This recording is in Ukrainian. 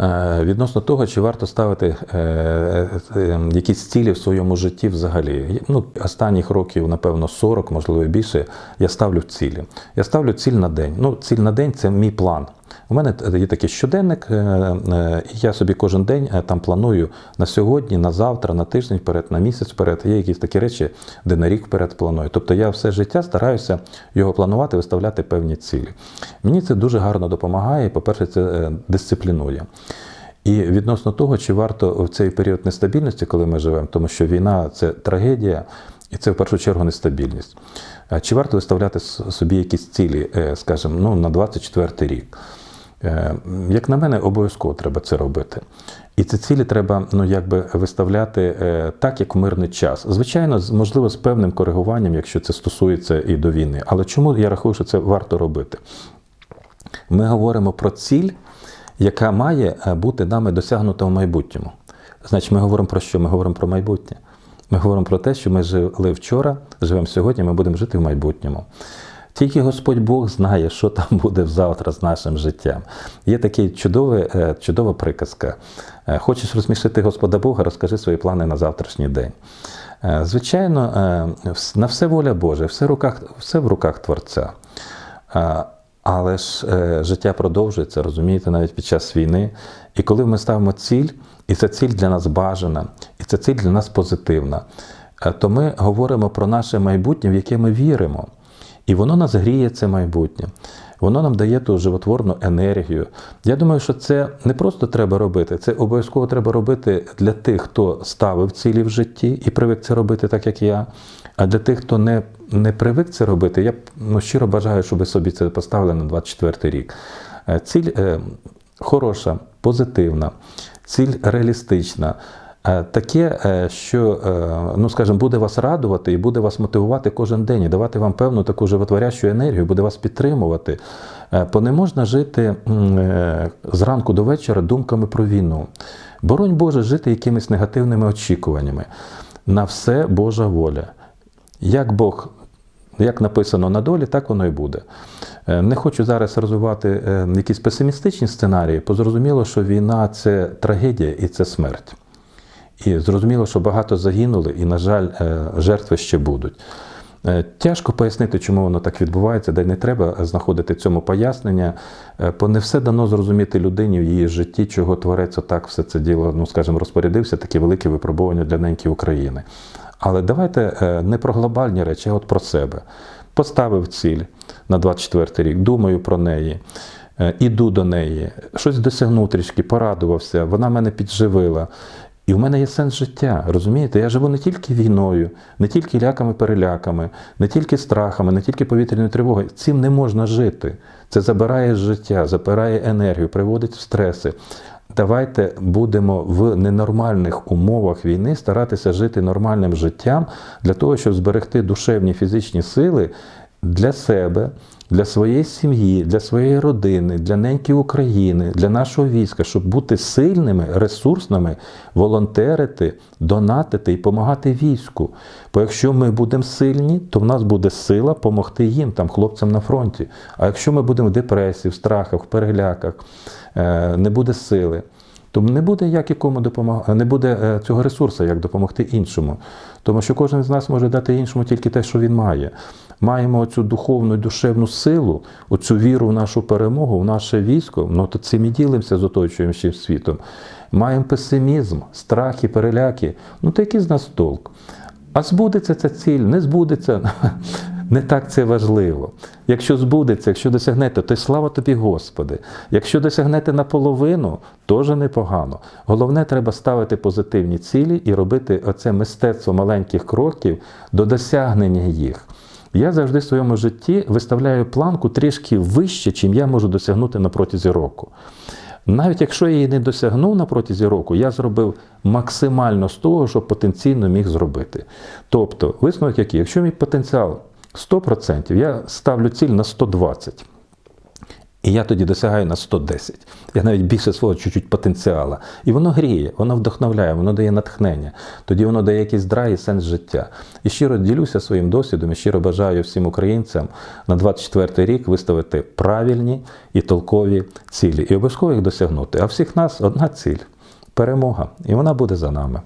Е, Відносно того, чи варто ставити е, е, якісь цілі в своєму житті взагалі. Ну, останніх років, напевно, 40, можливо, більше, я ставлю цілі. Я ставлю ціль на день. Ну, ціль на день це мій план. У мене є такий щоденник, е, е, і я собі кожен день е, там планую на сьогодні, на завтра, на тиждень вперед, на місяць вперед. Є якісь такі речі, де на рік вперед планую. Тобто я все життя стараюся його планувати, виставляти певні цілі. Мені це дуже гарно допомагає. По-перше, це дисциплінує. І відносно того, чи варто в цей період нестабільності, коли ми живемо, тому що війна це трагедія, і це в першу чергу нестабільність. Чи варто виставляти собі якісь цілі, скажімо, ну, на 24 рік? Е, Як на мене, обов'язково треба це робити. І ці цілі треба ну, якби виставляти е, так, як в мирний час. Звичайно, можливо, з певним коригуванням, якщо це стосується і до війни. Але чому я рахую, що це варто робити? Ми говоримо про ціль, яка має е, бути нами досягнута в майбутньому. Значить, ми говоримо про що? Ми говоримо про майбутнє. Ми говоримо про те, що ми жили вчора, живемо сьогодні, ми будемо жити в майбутньому. Тільки Господь Бог знає, що там буде завтра з нашим життям. Є така чудова приказка. Е, Хочеш розсмішити Господа Бога, розкажи свої плани на завтрашній день. Е, Звичайно, е, на все воля Божа, все, все в руках Творця. Е, Але ж е, життя продовжується, розумієте, навіть під час війни. І коли ми ставимо ціль, і ця ціль для нас бажана, і ця ціль для нас позитивна, е, то ми говоримо про наше майбутнє, в яке ми віримо. І воно нас гріє це майбутнє. Воно нам дає ту животворну енергію. Я думаю, що це не просто треба робити, це обов'язково треба робити для тих, хто ставив цілі в житті і привик це робити так, як я. А для тих, хто не, не привик це робити, я ну, щиро бажаю, щоб ви собі це поставили на 24 рік. Е, Ціль е, хороша, позитивна, ціль реалістична. Е, Таке, е, що, е, ну скажімо, буде вас радувати і буде вас мотивувати кожен день, і давати вам певну таку животворящу енергію, буде вас підтримувати. Бо не можна жити зранку до вечора думками про війну. Боронь Боже, жити якимись негативними очікуваннями. На все Божа воля. Як Бог як написано на долі, так воно і буде. Не хочу зараз розвивати якісь песимістичні сценарії, бо зрозуміло, що війна це трагедія і це смерть. І зрозуміло, що багато загинули, і, на жаль, е, жертви ще будуть. Е, Тяжко пояснити, чому воно так відбувається, де не треба знаходити цьому пояснення, е, бо не все дано зрозуміти людині в її житті, чого творець отак все це діло, ну скажімо, розпорядився, такі великі випробування для неньки України. Але давайте не про глобальні речі, а от про себе. Поставив ціль на 24 рік, думаю про неї, іду до неї, щось досягнув трішки, порадувався, вона мене підживила. І в мене є сенс життя, розумієте? Я живу не тільки війною, не тільки ляками-переляками, не тільки страхами, не тільки повітряною тривогою. Цим не можна жити. Це забирає життя, забирає енергію, приводить в стреси. Давайте будемо в ненормальних умовах війни старатися жити нормальним життям для того, щоб зберегти душевні фізичні сили для себе, для своєї сім'ї, для своєї родини, для неньки України, для нашого війська, щоб бути сильними, ресурсними, волонтерити, донатити і допомагати війську. Бо якщо ми будемо сильні, то в нас буде сила допомогти їм, там, хлопцям на фронті. А якщо ми будемо в депресії, в страхах, в переляках, е, не буде сили. То не буде як якому допомагати, не буде е, цього ресурсу, як допомогти іншому. Тому що кожен з нас може дати іншому тільки те, що він має. Маємо цю духовну і душевну силу, оцю віру в нашу перемогу, в наше військо, ну то цим і ділимося з оточуючим світом. Маємо песимізм, страхи, переляки. Ну то який з нас толк? А збудеться ця ціль, не збудеться. Не так це важливо. Якщо збудеться, якщо досягнете, то слава тобі, Господи. Якщо досягнете наполовину, теж непогано. Головне, треба ставити позитивні цілі і робити оце мистецтво маленьких кроків до досягнення їх. Я завжди в своєму житті виставляю планку трішки вище, чим я можу досягнути на протязі року. Навіть якщо я її не досягнув на протязі року, я зробив максимально з того, що потенційно міг зробити. Тобто, висновок який, якщо мій потенціал 100%, я ставлю ціль на 120%. І я тоді досягаю на 110. Я навіть більше свого чуть-чуть потенціала. І воно гріє, воно вдохновляє, воно дає натхнення. Тоді воно дає якийсь драй і сенс життя. І щиро ділюся своїм досвідом і щиро бажаю всім українцям на 24 рік виставити правильні і толкові цілі. І обов'язково їх досягнути. А всіх нас одна ціль перемога. І вона буде за нами.